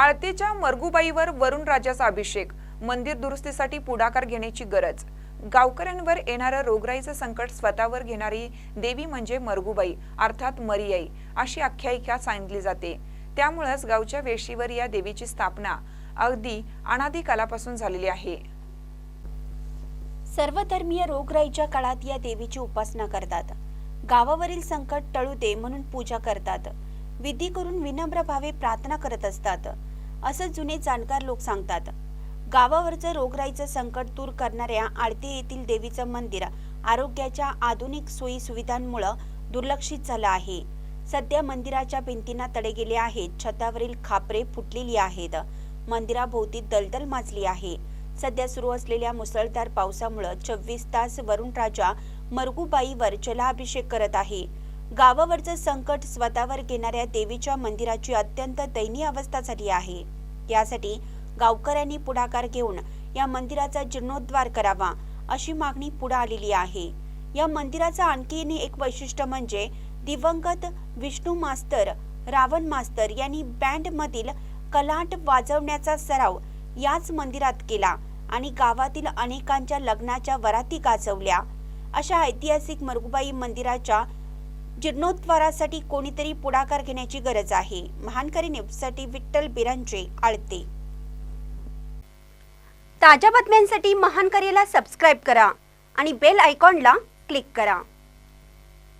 आळतेच्या मरगुबाईवर वरुण राजाचा अभिषेक मंदिर दुरुस्तीसाठी पुढाकार घेण्याची गरज. गावकऱ्यांवर येणारं रोगराईचं संकट स्वतःवर घेणारी देवी म्हणजे मरगुबाई अर्थात मरियाई अशी आख्यायिका सांगितली जाते. त्यामुळंच गावच्या वेशीवर या देवीची स्थापना अगदी अनादी कालापासून झालेली आहे. सर्वधर्मीय रोगराईच्या काळात या देवीची उपासना करतात. गावावरील संकट टळू दे म्हणून पूजा करतात. विधी करून विनम्र भावे प्रार्थना करत असतात. असं जुने जाणकार लोक सांगतात. गावावरचं रोगराईचं संकट दूर करणाऱ्या आळते येथील देवीचं मंदिर आरोग्याच्या आधुनिक सोयी सुविधांमुळं दुर्लक्षित झालं आहे. सध्या मंदिराच्या भिंतींना तडे गेले आहेत. छतावरील खापरे फुटलेली आहेत. मंदिराभोवती दलदल माजली आहे. सध्या सुरू असलेल्या मुसळधार पावसामुळं चोवीस तास वरुण राजा मरगुबाईवर जलाभिषेक करत आहे. गावावरचं संकट स्वतःवर घेणाऱ्या देवीच्या मंदिराची अत्यंत दयनीय अवस्था झाली आहे. यासाठी गावकऱ्यांनी पुढाकार घेऊन या मंदिराचा जीर्णोद्धार करावा अशी मागणी पुढे आलेली आहे. या मंदिराचं आणखी एक वैशिष्ट्य म्हणजे दिवंगत विष्णू मास्तर रावण मास्तर यांनी बँडमधील कलाट वाजवण्याचा सराव याच मंदिरात केला आणि गावातील अनेकांच्या लग्नाच्या वराती गाजवल्या. अशा ऐतिहासिक मरगुबाई मंदिराच्या जीर्णोद्वारासाठी कोणीतरी पुढाकार घेण्याची गरज आहे. महानकरी न्यूजसाठी विठ्ठल बिरांचे आळते. ताज्या बातम्यांसाठी महानकरीला सबस्क्राईब करा आणि बेल आयकॉनला क्लिक करा.